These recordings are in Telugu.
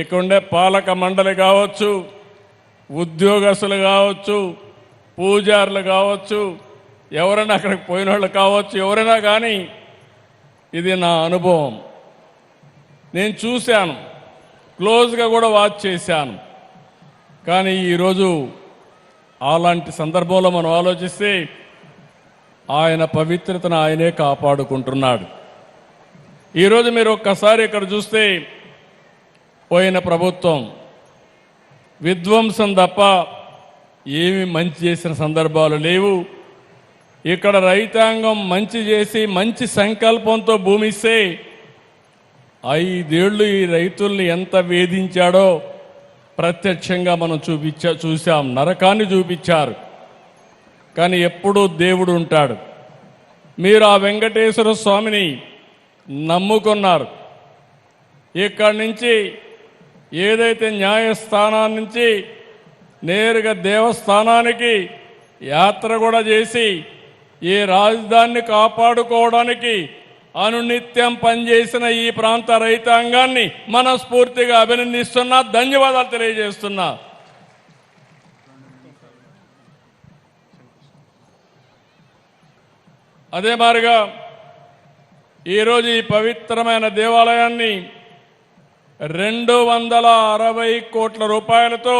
ఇక్కడుండే పాలక మండలి కావచ్చు ఉద్యోగస్తులు కావచ్చు పూజారులు కావచ్చు ఎవరైనా అక్కడికి పోయిన వాళ్ళు కావచ్చు ఎవరైనా కానీ ఇది నా అనుభవం. నేను చూశాను క్లోజ్గా కూడా వాచ్ చేశాను. కానీ ఈరోజు అలాంటి సందర్భంలో మనం ఆలోచిస్తే ఆయన పవిత్రతను ఆయనే కాపాడుకుంటున్నాడు. ఈరోజు మీరు ఒక్కసారి ఇక్కడ చూస్తే పోయిన ప్రభుత్వం విధ్వంసం తప్ప ఏమి మంచి చేసిన సందర్భాలు లేవు. ఇక్కడ రైతాంగం మంచి చేసి మంచి సంకల్పంతో భూమి ఇస్తే ఐదేళ్ళు ఈ రైతుల్ని ఎంత వేధించాడో ప్రత్యక్షంగా మనం చూపించా చూసాం నరకాన్ని చూపించారు. కానీ ఎప్పుడూ దేవుడు ఉంటాడు. మీరు ఆ వెంకటేశ్వర స్వామిని నమ్ముకున్నారు. ఇక్కడి నుంచి ఏదైతే న్యాయస్థానాన్ని నుంచి నేరుగా దేవస్థానానికి యాత్ర కూడా చేసి ఈ రాజధానిని కాపాడుకోవడానికి అనునిత్యం పనిచేసిన ఈ ప్రాంత రైతాంగాన్ని మనస్ఫూర్తిగా అభినందిస్తున్నా ధన్యవాదాలు తెలియజేస్తున్నా. అదే మారిగా ఈరోజు ఈ పవిత్రమైన దేవాలయాన్ని రెండు వందల అరవై కోట్ల రూపాయలతో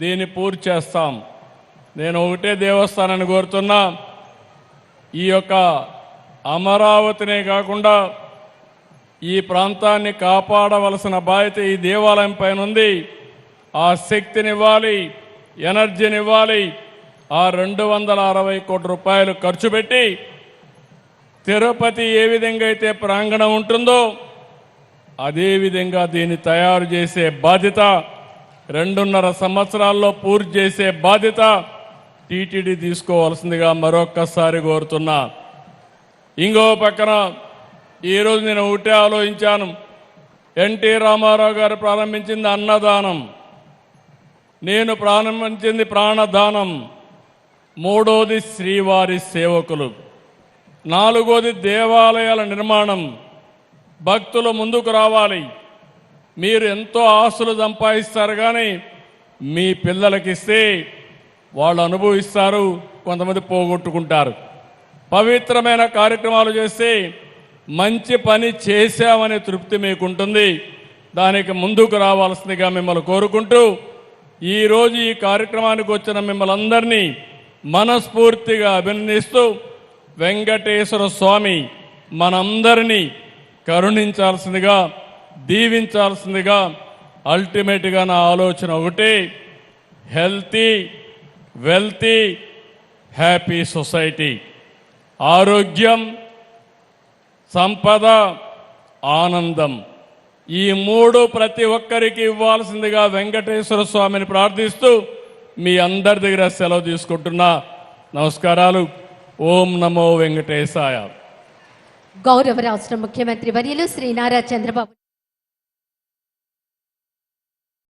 దీన్ని పూర్తి చేస్తాం. నేను ఒకటే దేవస్థానాన్ని కోరుతున్నా. ఈ యొక్క అమరావతినే కాకుండా ఈ ప్రాంతాన్ని కాపాడవలసిన బాధ్యత ఈ దేవాలయం పైన ఉంది. ఆ శక్తినివ్వాలి ఎనర్జీనివ్వాలి ఆ రెండు వందల అరవై కోట్ల రూపాయలు ఖర్చు పెట్టి తిరుపతి ఏ విధంగా అయితే ప్రాంగణం ఉంటుందో అదేవిధంగా దీన్ని తయారు చేసే బాధ్యత రెండున్నర సంవత్సరాల్లో పూర్తి చేసే బాధ్యత టీటీడీ తీసుకోవాల్సిందిగా మరొక్కసారి కోరుతున్నా. ఇంకో పక్కన ఈరోజు నేను ఒకటే ఆలోచించాను. ఎన్టీ రామారావు గారు ప్రారంభించింది అన్నదానం. నేను ప్రారంభించింది ప్రాణదానం. మూడోది శ్రీవారి సేవకులు. నాలుగోది దేవాలయాల నిర్మాణం. భక్తులు ముందుకు రావాలి. మీరు ఎంతో ఆస్తులు సంపాదిస్తారు కానీ మీ పిల్లలకి ఇస్తే వాళ్ళు అనుభవిస్తారు కొంతమంది పోగొట్టుకుంటారు. పవిత్రమైన కార్యక్రమాలు చేస్తే మంచి పని చేశామనే తృప్తి మీకుంటుంది. దానికి ముందుకు రావాల్సిందిగా మిమ్మల్ని కోరుకుంటూ ఈరోజు ఈ కార్యక్రమానికి వచ్చిన మిమ్మల్ని అందరినీ మనస్ఫూర్తిగా అభినందిస్తూ వెంకటేశ్వర స్వామి మనందరినీ కరుణించాల్సిందిగా దీవించాల్సిందిగా అల్టిమేట్గా నా ఆలోచన ఒకటి హెల్తీ వెల్తీ హ్యాపీ సొసైటీ ఆరోగ్యం సంపద ఆనందం. ఈ మూడు ప్రతి ఒక్కరికి ఇవ్వాల్సిందిగా వెంకటేశ్వర స్వామిని ప్రార్థిస్తూ మీ అందరి దగ్గర సెలవు తీసుకుంటున్నా. నమస్కారాలు. ఓం నమో వెంకటేశాయ. గౌరవ రాష్ట్ర ముఖ్యమంత్రి వర్యులు శ్రీ నారా చంద్రబాబు